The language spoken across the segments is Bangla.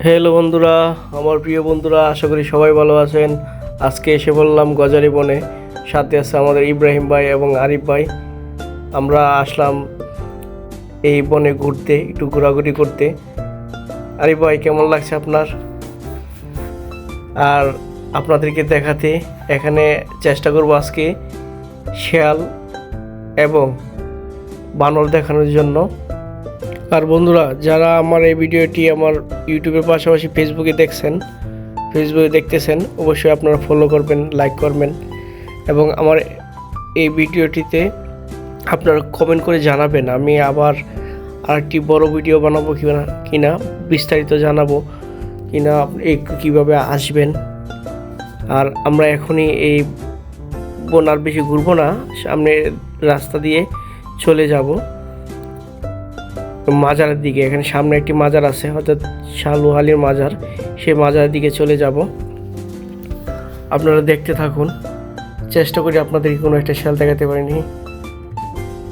হ্যালো বন্ধুরা, আমার প্রিয় বন্ধুরা, আশা করি সবাই ভালো আছেন। আজকে এসে বললাম গজারি বনে। সাথে আছে আমাদের ইব্রাহিম ভাই এবং আরিফ ভাই। আমরা আসলাম এই বনে ঘুরতে, একটু ঘোরাঘুরি করতে। আরিফ ভাই, কেমন লাগছে আপনার? আর আপনাদেরকে দেখাতে এখানে চেষ্টা করব আজকে, শেয়াল এবং বানর দেখানোর জন্য। আর বন্ধুরা, যারা আমার এই ভিডিওটি আমার ইউটিউবের পাশাপাশি ফেসবুকে দেখছেন ফেসবুকে দেখতেছেন, অবশ্যই আপনারা ফলো করবেন লাইক করবেন এবং আমার এই ভিডিওটিতে আপনারা কমেন্ট করে জানাবেন, আমি আবার আরেকটি বড় ভিডিও বানাবো কি না কি না বিস্তারিত জানাব আপনি একটু কীভাবে আসবেন। আর আমরা এখনই এই বন আর বেশি ঘুরবো না সামনে রাস্তা দিয়ে চলে যাব। মাজারের দিকে, এখানে সামনে একটি মাজার আছে, অর্থাৎ শালু আলীর মাজার। সেই মাজারের দিকে চলে যাব। আপনারা দেখতে থাকুন। চেষ্টা করি আপনাদেরকে কোনো একটা শেল দেখাতে পারিনি।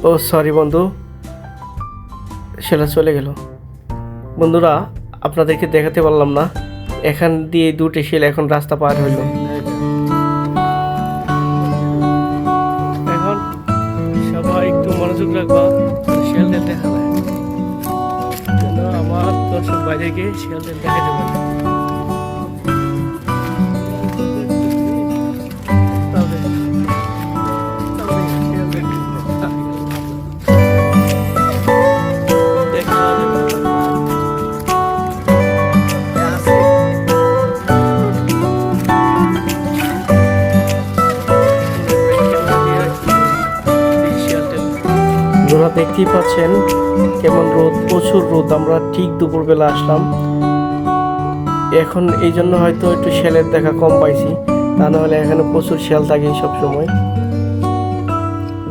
ও সরি বন্ধু। সেটা চলে গেল। বন্ধুরা, আপনাদেরকে দেখাতে পারলাম না। এখান দিয়ে দুটি শেল এখন রাস্তা পার হইল। বাইরে গিয়ে শিয়ালদের দেখাতে পারে আপনারা দেখতেই পাচ্ছেন কেমন রোদ, প্রচুর রোদ। আমরা ঠিক দুপুরবেলা আসলাম। এখন এই জন্য হয়তো একটু শেলের দেখা কম পাইছি। তা নাহলে এখানে প্রচুর শেল থাকে সব সময়।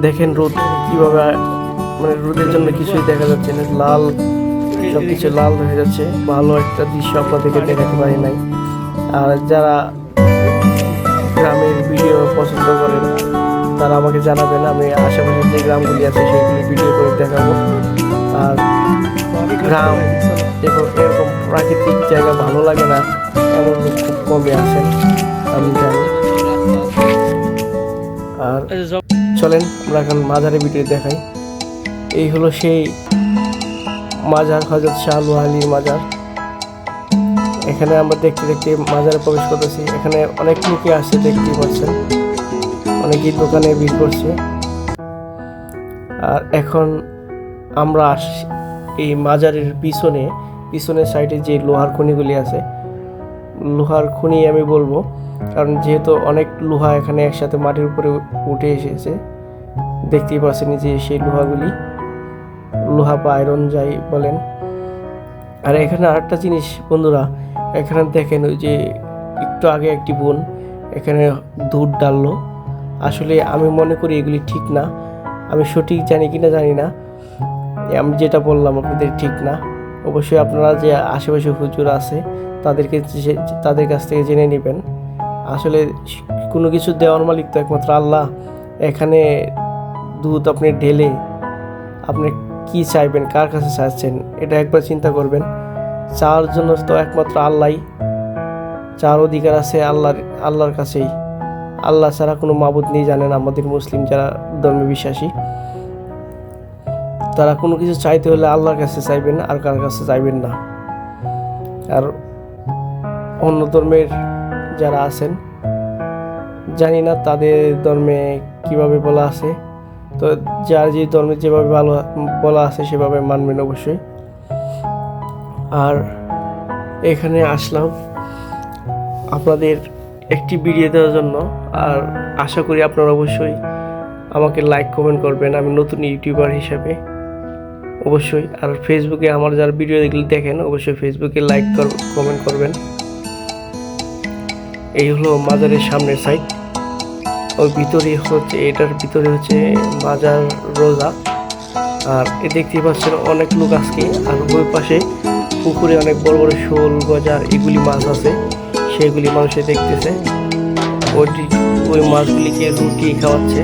দেখেন রোদ কীভাবে মানে রোদের জন্য কিছুই দেখা যাচ্ছে না। লাল সব কিছু লাল হয়ে যাচ্ছে। ভালো একটা দৃশ্য আপনাদেরকে দেখাতে পারি নাই। আর যারা গ্রামের ভিডিও পছন্দ করেন তারা আমাকে জানাবেন আমি আশেপাশে যে গ্রামগুলি আছে সেইগুলি ভিডিও করে দেখাবো। আর গ্রাম এরকম প্রাকৃতিক জায়গা ভালো লাগে না এমন খুব কমই আছেন আমি জানি। আর চলেন আমরা এখন মাজারে ভিডিও দেখাই। এই হলো সেই মাজার হজরত শাহ আলু আলীর মাজার। এখানে আমরা দেখতে দেখতে মাজারে প্রবেশ করতেছি। এখানে অনেক লোকে আসছে দেখতেই পাচ্ছেন। অনেকেই দোকানে ভিড় করছে। আর এখন আমরা এই মাজারের পিছনে, পিছনের সাইডে যে লোহার খনিগুলি আছে, লোহার খনি আমি বলব। কারণ যেহেতু অনেক লোহা এখানে একসাথে মাটির উপরে উঠে এসেছে, দেখতেই পাচ্ছেন যে সেই লোহাগুলি। লোহা বা আয়রন যাই বলেন। আর এখানে আরেকটা জিনিস, বন্ধুরা, এখানে দেখেন ওই যে একটু আগে একটি বোন এখানে দুধ ডাললো। আসলে আমি মনে করি এগুলি ঠিক না। আমি সঠিক জানি কি না জানি না। আমি যেটা বললাম আপনাদের ঠিক না। অবশ্যই আপনারা যে আশেপাশে হুজুর আছে, তাদেরকে তাদের কাছ থেকে জেনে নেবেন। আসলে কোনো কিছু দেওয়ার মালিক তো একমাত্র আল্লাহ। এখানে দুধ আপনি ঢেলে আপনি কি চাইবেন, কার কাছে চাচ্ছেন, এটা একবার চিন্তা করবেন। চাওয়ার জন্য তো একমাত্র আল্লাহই। চার অধিকার আছে আল্লাহর আল্লাহর কাছেই। আল্লাহ ছাড়া কোনো মাবুদ নেই জানেন, আমাদের মুসলিম যারা ধর্মে বিশ্বাসী, তারা কোনো কিছু চাইতে হলে আল্লাহর কাছে চাইবেন আর কার কাছে চাইবেন না। আর অন্য ধর্মের যারা আছেন, জানি না তাদের ধর্মে কীভাবে বলা আছে, তো যার যে ধর্মে যেভাবে ভালো, বলা আছে সেভাবে মানবেন অবশ্যই। আর এখানে আসলাম আপনাদের একটি ভিডিও দেওয়ার জন্য। আর আশা করি আপনারা অবশ্যই আমাকে লাইক কমেন্ট করবেন। আমি নতুন ইউটিউবার হিসাবে অবশ্যই। আর ফেসবুকে আমার যারা ভিডিও দেখেন, অবশ্যই ফেসবুকে লাইক কমেন্ট করবেন। এই হলো মাজারের সামনের সাইড ওই ভিতরে হচ্ছে, এটার ভিতরে হচ্ছে মাজার রোজা। আর এ দেখতে পাচ্ছেন অনেক লোক আজকে। আর ওই পাশে পুকুরে অনেক বড় বড় শোল, গজার এগুলি মাছ আছে। সেগুলি মানুষে দেখতেছে। ওইটি ওই মাছগুলিকে রুটি খাওয়াচ্ছে।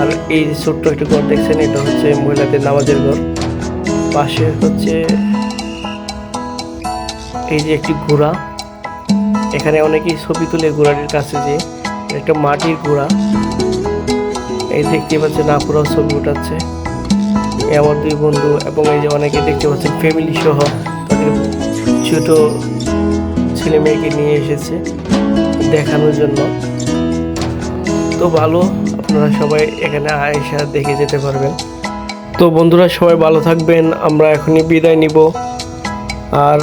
আর এই যে ছোট্ট একটা ঘর দেখছেন, এটা হচ্ছে মহিলাদের নামাজের ঘর। পাশে হচ্ছে এই যে একটি ঘোড়া। এখানে অনেকেই ছবি তুলে ঘোড়াটির কাছে যে একটা মাটির ঘোড়া। এই দেখতে পাচ্ছেন আপুরাও ছবি উঠাচ্ছে। আমার দুই বন্ধু এবং এই যে অনেকে দেখতে পাচ্ছেন ফ্যামিলি সহ তাদের ছোট ছেলে মেয়েকে নিয়ে এসেছে। দেখানোর জন্য। তো ভালো, আপনারা সবাই এখানে আয়েশা দেখে যেতে পারবেন। তো বন্ধুরা, সবাই ভালো থাকবেন, আমরা এখনই বিদায় নিব। আর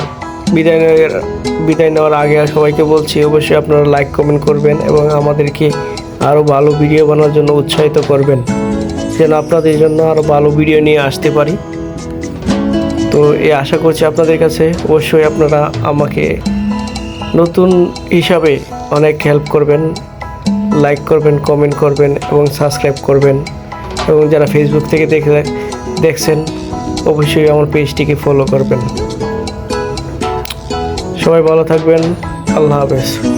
বিদায় নেওয়ার বিদায় নেওয়ার আগে সবাইকে বলছি, অবশ্যই আপনারা লাইক কমেন্ট করবেন এবং আমাদেরকে আরও ভালো ভিডিও বানানোর জন্য উৎসাহিত করবেন। যেন আপনাদের জন্য আরও ভালো ভিডিও নিয়ে আসতে পারি। তো এই আশা করছি আপনাদের কাছে, অবশ্যই আপনারা আমাকে নতুন হিসাবে অনেক হেল্প করবেন লাইক করবেন কমেন্ট করবেন এবং সাবস্ক্রাইব করবেন। এবং যারা ফেসবুক থেকে দেখে দেখছেন, অবশ্যই আমার পেজটিকে ফলো করবেন। সবাই ভালো থাকবেন, আল্লাহ হাফেজ।